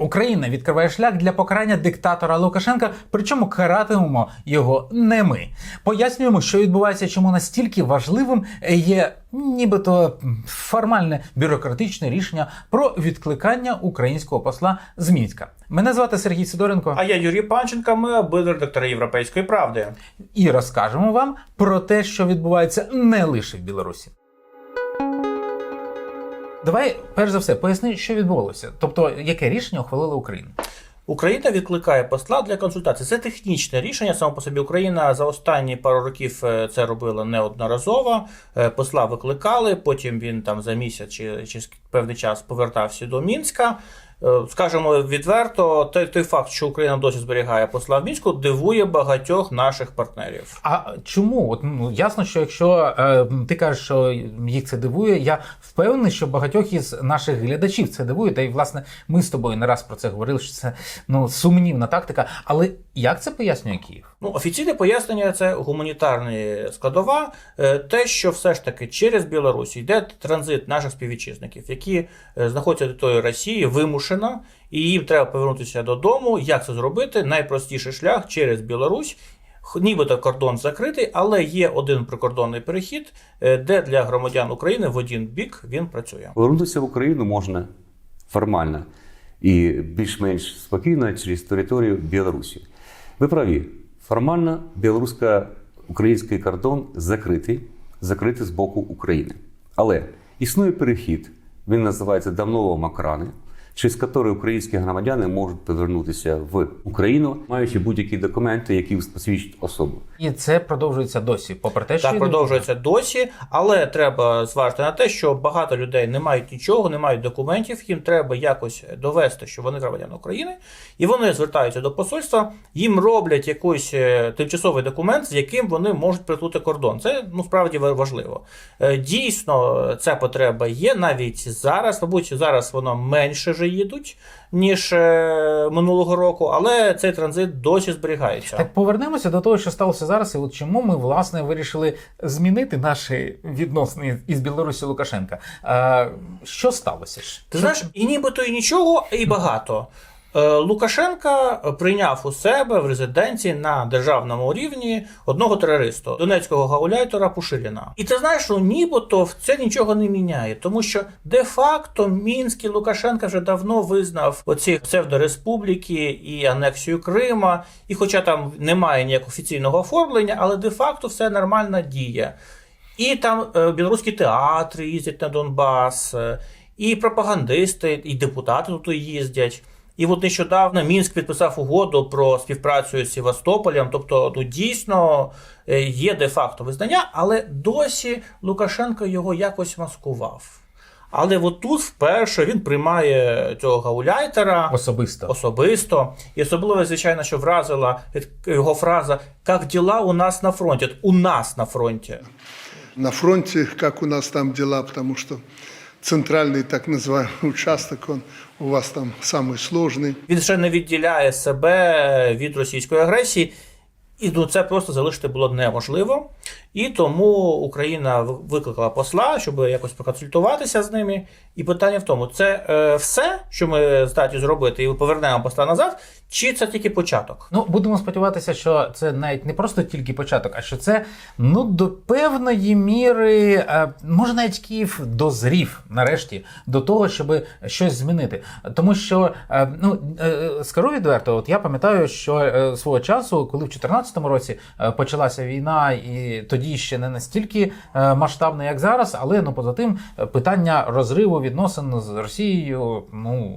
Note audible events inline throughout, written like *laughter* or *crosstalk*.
Україна відкриває шлях для покарання диктатора Лукашенка, причому каратимемо його не ми. Пояснюємо, що відбувається, чому настільки важливим є нібито формальне бюрократичне рішення про відкликання українського посла з Мінська. Мене звати Сергій Сидоренко, А я Юрій Панченко, ми обидва редактори Європейської правди. і розкажемо вам про те, що відбувається не лише в Білорусі. Давай, перш за все, поясни, що відбувалося. Тобто, яке рішення ухвалила Україна? Україна відкликає посла для консультації. Це технічне рішення. Само по собі Україна за останні пару років е, це робила неодноразово. Е, Посла викликали, потім він там за місяць чи через певний час повертався до Мінська. Скажемо відверто, той, той факт, що Україна досі зберігає посла в мінську, дивує багатьох наших партнерів. А чому? От ну ясно, що якщо е, ти кажеш, що їх це дивує, я впевнений, що багатьох із наших глядачів це дивує. Та й власне ми з тобою не раз про це говорили, що це ну сумнівна тактика. Але як це пояснює Київ? Ну, офіційне пояснення це гуманітарна складова, Е, те, що все ж таки через Білорусь йде транзит наших співвітчизників, які е, знаходяться до тої Росії вимушено, і їм треба повернутися додому. Як це зробити? Найпростіший шлях через Білорусь. Нібито кордон закритий, але є один прикордонний перехід, е, де для громадян України в один бік він працює. Повернутися в Україну можна формально і більш-менш спокійно через територію Білорусі. Ви праві, формально білорусько-український кордон закритий, закритий з боку України. Але існує перехід, він називається давного Макрани, через який українські громадяни можуть повернутися в Україну, маючи будь-які документи, які посвідчують особу. І це продовжується досі, попри те, що Так, продовжується досі, але треба зважити на те, що багато людей не мають нічого, не мають документів. Їм треба якось довести, що вони громадяни України, і вони звертаються до посольства. Їм роблять якийсь е, тимчасовий документ, з яким вони можуть притулити кордон. Це ну справді важливо. Е, Дійсно, ця потреба є навіть зараз. Мабуть, зараз воно менше вже їдуть ніж е, минулого року, але цей транзит досі зберігається. Так повернемося до того, що сталося зараз, і от чому ми власне вирішили змінити наші відносини із Білорусі Лукашенка. А, що сталося ж? Ти знаєш, і нібито і нічого, і багато. Е, Лукашенка прийняв у себе в резиденції на державному рівні одного терориста, донецького гауляйтора Пушиліна. І ти знаєш, що нібито це нічого не міняє, тому що де-факто Мінськ і Лукашенка вже давно визнав оці псевдореспубліки і анексію Крима. І хоча там немає ніякого офіційного оформлення, але де-факто все нормально діє. І там е, білоруські театри їздять на Донбас, е, і пропагандисти, і депутати тут їздять. І от нещодавно Мінськ підписав угоду про співпрацю з Севастополем. Тобто, ну дійсно е, є де-факто визнання, але досі Лукашенко його якось маскував. Але от тут вперше він приймає цього гауляйтера Особисто. особисто. І особливо, звичайно, що вразила його фраза «Як діла у нас на фронті? От У нас на фронті. на фронте, как у нас там дела, потому что центральный так называемый участок, он у вас там самый сложный. Він ще не відділяє себе від російської агресії. І ну, це просто залишити було неможливо. І тому Україна в- викликала посла, щоб якось проконсультуватися з ними. І питання в тому, це е, все, що ми здатні зробити, і повернемо посла назад, чи це тільки початок? Ну, будемо сподіватися, що це навіть не просто тільки початок, а що це ну до певної міри, е, може навіть Київ дозрів нарешті до того, щоб щось змінити. Тому що е, ну е, скажу відверто, от я пам'ятаю, що свого часу, коли в 2014 році почалася війна, і тоді ще не настільки масштабна, як зараз, але ну поза тим питання розриву відносин з Росією, ну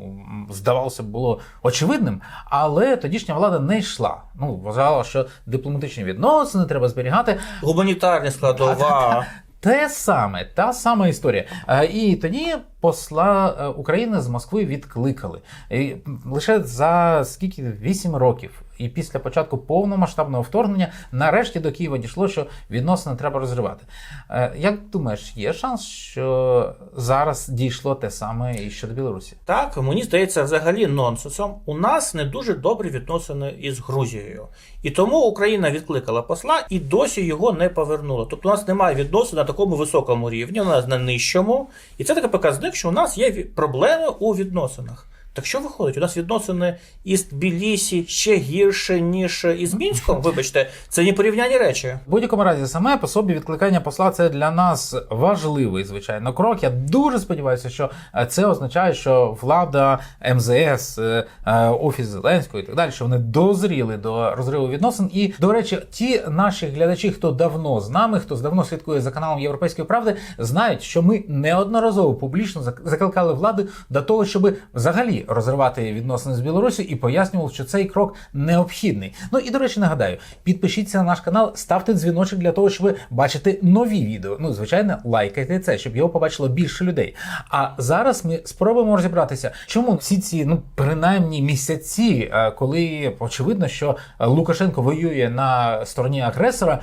здавалося б, було очевидним. Але тодішня влада не йшла. Ну вважала, що дипломатичні відносини треба зберігати. Гуманітарні складова. Те саме, та сама історія. Е, І тоді посла е, України з Москви відкликали. І лише за скільки вісім років. І після початку повномасштабного вторгнення нарешті до Києва дійшло, що відносини треба розривати. Е, Як думаєш, є шанс, що зараз дійшло те саме і щодо Білорусі? Так, мені здається, взагалі нонсенсом. У нас не дуже добрі відносини із Грузією. І тому Україна відкликала посла і досі його не повернула. Тобто у нас немає відносин на такому високому рівні, у нас на нижчому. І це такий показник, що у нас є проблеми у відносинах. Так що виходить? У нас відносини із Тбілісі ще гірше, ніж із Мінськом. *laughs* Вибачте, це не порівнянні речі. В будь-якому разі, саме по собі відкликання посла це для нас важливий, звичайно, крок. Я дуже сподіваюся, що е, це означає, що влада МЗС, е, е, офіс Зеленського і так далі, що вони дозріли до розриву відносин. І до речі, ті наші глядачі, хто давно з нами, хто давно слідкує за каналом Європейської правди, знають, що ми неодноразово публічно зак- закликали влади до того, щоб взагалі розривати відносини з Білорусі і пояснювали, що цей крок необхідний. Ну і до речі, нагадаю, підпишіться на наш канал, ставте дзвіночок для того, щоб бачити нові відео. Ну, звичайно, лайкайте це, щоб його побачило більше людей. А зараз ми спробуємо розібратися, чому всі ці, ну принаймні місяці, е, коли очевидно, що Лукашенко воює на стороні агресора.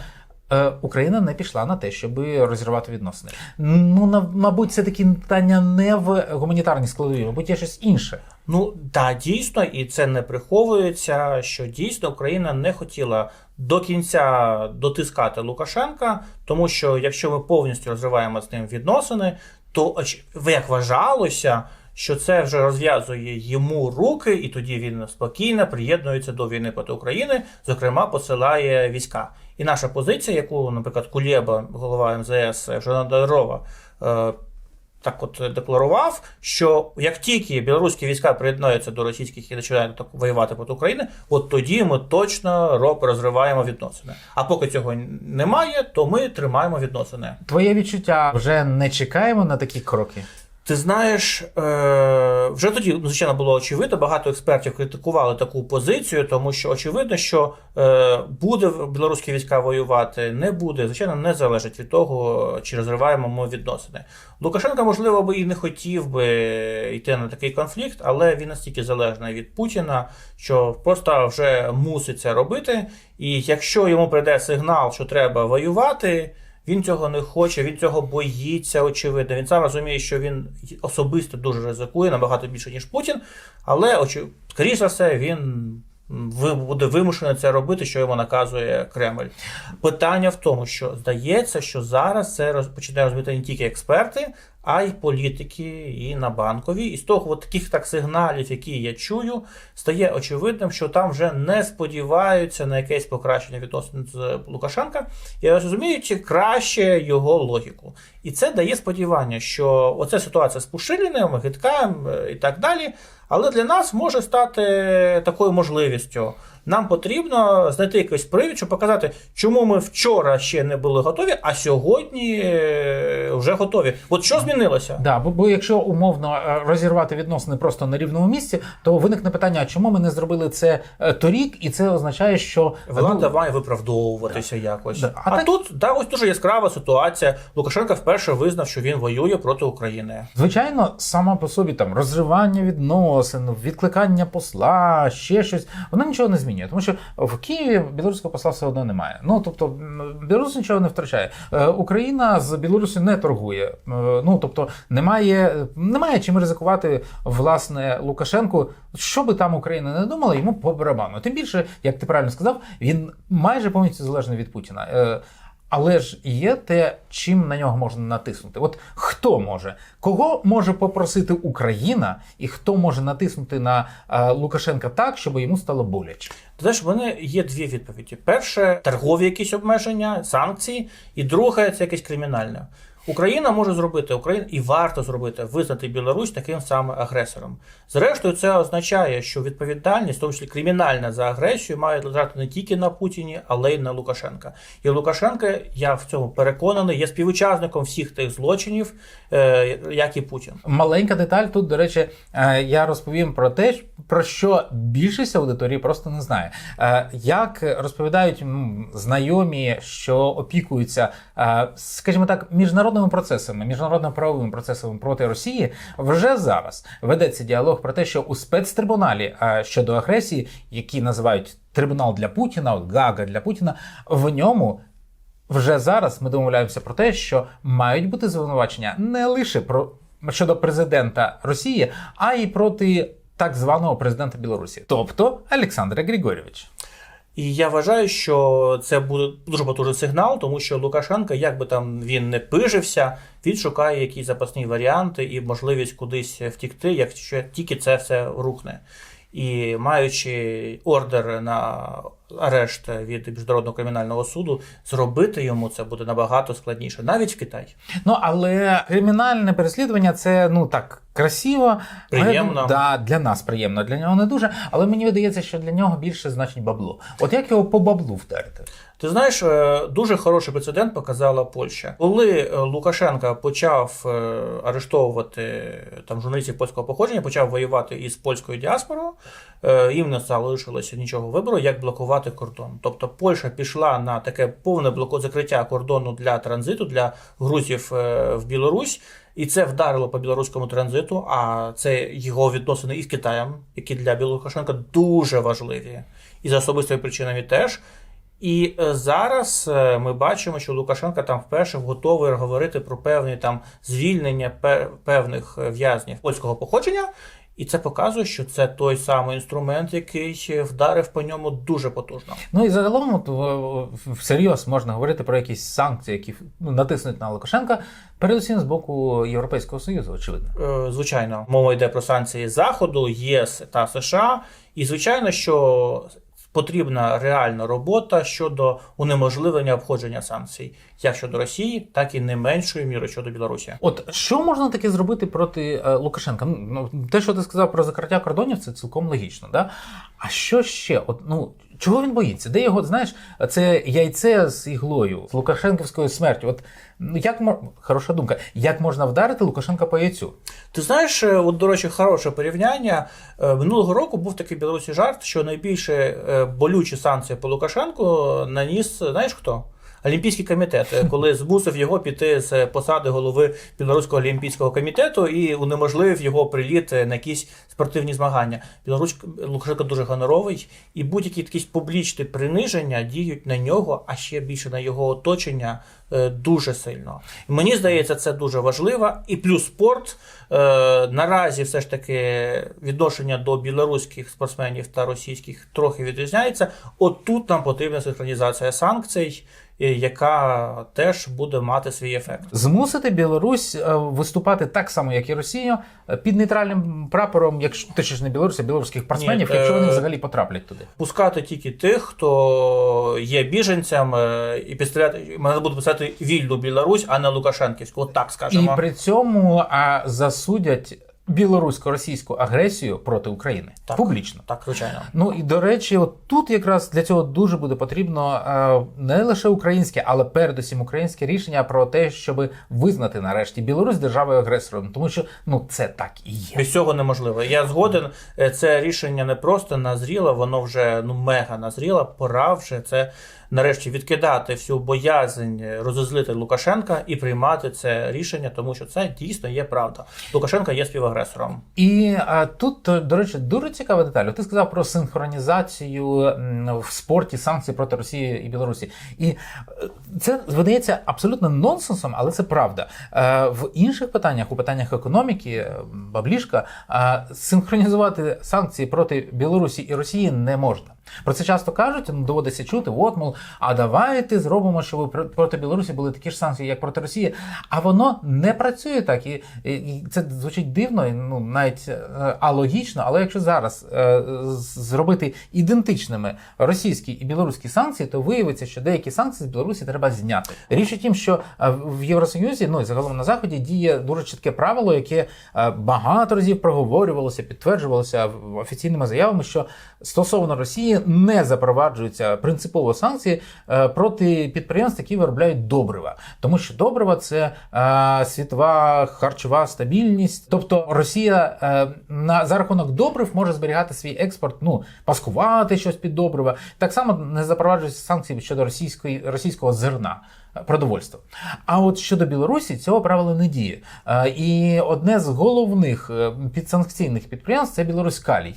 е, Україна не пішла на те, щоб розірвати відносини. Ну, на- мабуть, це такі питання не в гуманітарній складовій, мабуть, є щось інше. Ну так, дійсно, і це не приховується, що дійсно Україна не хотіла до кінця дотискати Лукашенка, тому що якщо ми повністю розриваємо з ним відносини, то як вважалося, що це вже розв'язує йому руки, і тоді він спокійно приєднується до війни проти України, зокрема посилає війська. І наша позиція, яку, наприклад, Кулєба, голова МЗС Жандарова, е, так от декларував, що як тільки білоруські війська приєднаються до російських і починають так воювати проти України, от тоді ми точно роб розриваємо відносини. А поки цього немає, то ми тримаємо відносини. Твоє відчуття вже не чекаємо на такі кроки. Ти знаєш, е, вже тоді, ну, звичайно, було очевидно, багато експертів критикували таку позицію, тому що очевидно, що е, буде білоруські війська воювати, не буде, звичайно, не залежить від того, чи розриваємо ми відносини. Лукашенко, можливо, би і не хотів би йти на такий конфлікт, але він настільки залежний від Путіна, що просто вже мусить це робити. І якщо йому прийде сигнал, що треба воювати. Він цього не хоче, він цього боїться, очевидно. Він сам розуміє, що він особисто дуже ризикує, набагато більше, ніж Путін. Але, скоріш за все, він буде вимушений це робити, що йому наказує Кремль. Питання в тому, що здається, що зараз це починає розбити не тільки експерти, а й політики, і на банковій. І з того от таких так сигналів, які я чую, стає очевидним, що там вже не сподіваються на якесь покращення відносин з Лукашенка і розуміють краще його логіку. І це дає сподівання, що оця ситуація з Пушиліним, Гиткаєм е, і так далі. Але для нас може стати такою можливістю. Нам потрібно знайти якийсь привід, щоб показати, чому ми вчора ще не були готові, а сьогодні е, вже готові. От що змінилося? Да, бо, бо якщо умовно е, розірвати відносини просто на рівному місці, то виникне питання: чому ми не зробили це е, торік? І це означає, що Влада ну, має виправдовуватися якось. Да. А А, так- тут да, ось дуже яскрава ситуація. Лукашенко вперше визнав, що він воює проти України. Звичайно, сама по собі там розривання відносин, відкликання посла, ще щось, воно нічого не змінює, тому що в Києві білоруського посла все одно немає. Ну тобто білорус нічого не втрачає. Е, Україна з Білорусі не торгує. Е, Ну тобто немає, немає чим ризикувати власне Лукашенку. Що би там Україна не думала, йому по барабану. Тим більше, як ти правильно сказав, він майже повністю залежний від Путіна. Але ж є те, чим на нього можна натиснути. От хто може? Кого може попросити Україна, і хто може натиснути на е, Лукашенка так, щоб йому стало боляче? Знаєш, мене є дві відповіді: перше торгові якісь обмеження, санкції, і друге це якесь кримінальне. Україна може зробити, Україна і варто зробити, визнати Білорусь таким самим агресором. Зрештою, це означає, що відповідальність, в тому числі кримінальна за агресію, має лежати не тільки на Путіні, але й на Лукашенка. І Лукашенко, я в цьому переконаний, є співучасником всіх тих злочинів, е, як і Путін. Маленька деталь тут, до речі, е, я розповім про те, про що більшість аудиторії просто не знає. Е, Як розповідають знайомі, що опікуються, скажімо так, міжнародними процесами, міжнародно-правовими процесами проти Росії, вже зараз ведеться діалог про те, що у спецтрибуналі е, щодо агресії, які називають трибунал для Путіна, Гага для Путіна, в ньому вже зараз ми домовляємося про те, що мають бути звинувачення не лише про щодо президента Росії, а й проти так званого президента Білорусі, тобто Олександра Григорьовича. І я вважаю, що це буде дуже потужний сигнал, тому що Лукашенко, як би там він не пижився, він шукає якісь запасні варіанти і можливість кудись втікти, якщо тільки це все рухне. І маючи ордер на арешт від міжнародного кримінального суду, зробити йому це буде набагато складніше, навіть в Китаї. Ну але кримінальне переслідування це ну так красиво, Приємно. Да, для нас приємно, для нього не дуже. Але мені видається, що для нього більше значить бабло. От як його по баблу вдарити? Ти знаєш, е, дуже хороший прецедент показала Польща. Коли е, Лукашенка почав е, арештовувати там журналістів польського походження, почав воювати із польською діаспорою, їм не залишилося нічого вибору, як блокувати кордон. Тобто Польща пішла на таке повне закриття кордону для транзиту для грузів е, в Білорусь. І це вдарило по білоруському транзиту, а це його відносини із Китаєм, які для Лукашенка дуже важливі, і за особистими причинами теж. І е, зараз е, ми бачимо, що Лукашенко там вперше готовий говорити про певні там звільнення пе- певних е, в'язнів польського походження. І це показує, що це той самий інструмент, який вдарив по ньому дуже потужно. Ну і загалом всерйоз можна говорити про якісь санкції, які ну, натиснуть на Лукашенка, передусім з боку Європейського Союзу, очевидно. Е, Звичайно, мова йде про санкції Заходу, ЄС та США. І звичайно, що потрібна реальна робота щодо унеможливлення обходження санкцій, як щодо Росії, так і не меншою мірою щодо Білорусі. От що можна таке зробити проти е, Лукашенка? Ну, ну, те, що ти сказав про закриття кордонів, це цілком логічно. Да? А що ще? От, ну, чого він боїться? Де його, знаєш, це яйце з іглою, з Лукашенківською смертю. От ну як хороша думка, як можна вдарити Лукашенка по яйцю? Ти знаєш, е, от, до речі, хороше порівняння. Е, Минулого року був такий Білорусі жарт, що найбільше е, болючі санкції по Лукашенку наніс, знаєш хто? Олімпійський комітет, е, коли змусив його піти з посади голови Білоруського олімпійського комітету і унеможливив його приліт на якісь спортивні змагання. Білорусь Лукашенко дуже гоноровий, і будь-які якісь публічні приниження діють на нього, а ще більше на його оточення е, дуже сильно. Мені здається, це дуже важливо. І плюс спорт е, наразі все ж таки відношення до білоруських спортсменів та російських трохи відрізняється. От тут нам потрібна синхронізація санкцій, е, яка теж буде мати свій ефект. Змусити Білорусь е, виступати так само, як і Росія, е, під нейтральним прапором, якщо точніше не Білорусь, а білоруських спортсменів, Ні, якщо вони е, взагалі потраплять туди. Пускати тільки тих, хто є біженцям, е, і підстріляти мене буде писати вільну Білорусь, а не Лукашенківську. От так І скажемо. при цьому а, засудять білорусько-російську агресію проти України Так. публічно. Так, звичайно. Ну і до речі, от тут якраз для цього дуже буде потрібно е, не лише українське, але передусім українське рішення про те, щоб визнати нарешті Білорусь державою агресором, тому що ну це так і є. Без цього неможливо. Я згоден. Е, Це рішення не просто назріло, воно вже ну мега назріло. Пора вже це нарешті відкидати всю боязнь е, розозлити Лукашенка і приймати це рішення, тому що це дійсно є правда. Лукашенко є співагресором. І а, тут, до речі, дуже цікава деталь. Ти сказав про синхронізацію в спорті санкцій проти Росії і Білорусі. І е, це видається абсолютно нонсенсом, але це правда. Е, В інших питаннях, у питаннях економіки, е, баблішка, синхронізувати санкції проти Білорусі і Росії не можна. Про це часто кажуть, ну, доводиться чути, от, мов, а давайте зробимо, щоб пр- проти Білорусі були такі ж санкції, як проти Росії. А воно не працює так. І, і це звучить дивно, і, ну навіть е, алогічно, але якщо зараз е, зробити ідентичними російські і білоруські санкції, то виявиться, що деякі санкції з Білорусі треба зняти. Річ у тім, що е, в Євросоюзі, ну і загалом на заході, діє дуже чітке правило, яке багато разів проговорювалося, підтверджувалося офіційними заявами, що стосовно Росії не запроваджуються принципово санкції проти підприємств, які виробляють добрива, тому що добрива це світова харчова стабільність. Тобто Росія е, на за рахунок добрив може зберігати свій експорт, ну паскувати щось під добрива. Так само не запроваджуються санкції щодо російської російського зерна. е, Продовольства. А от щодо Білорусі цього правила не діє. Е, І одне з головних е, підсанкційних підприємств це Білорусь Калій.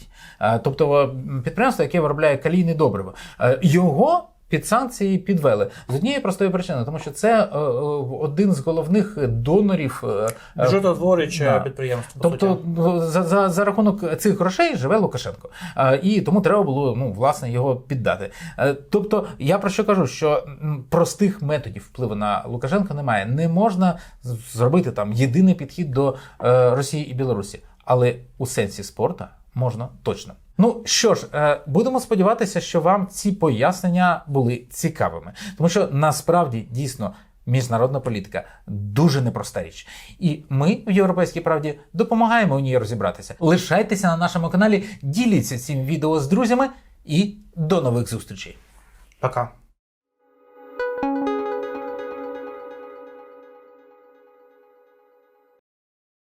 Тобто підприємство, яке виробляє калійне добриво. Його під санкції підвели з однієї простої причини, тому що це е, е, один з головних донорів. е, е, да. підприємство. Тобто ну, за, за, за рахунок цих грошей живе Лукашенко. Е, І тому треба було ну, власне його піддати. Е, Тобто, я про що кажу, що простих методів впливу на Лукашенка немає. Не можна зробити там єдиний підхід до е, Росії і Білорусі, але у сенсі спорту можна точно. Ну що ж, е, будемо сподіватися, що вам ці пояснення були цікавими, тому що насправді дійсно міжнародна політика дуже непроста річ. І ми в Європейській правді допомагаємо у ній розібратися. Лишайтеся на нашому каналі, діліться цим відео з друзями і до нових зустрічей. Пока.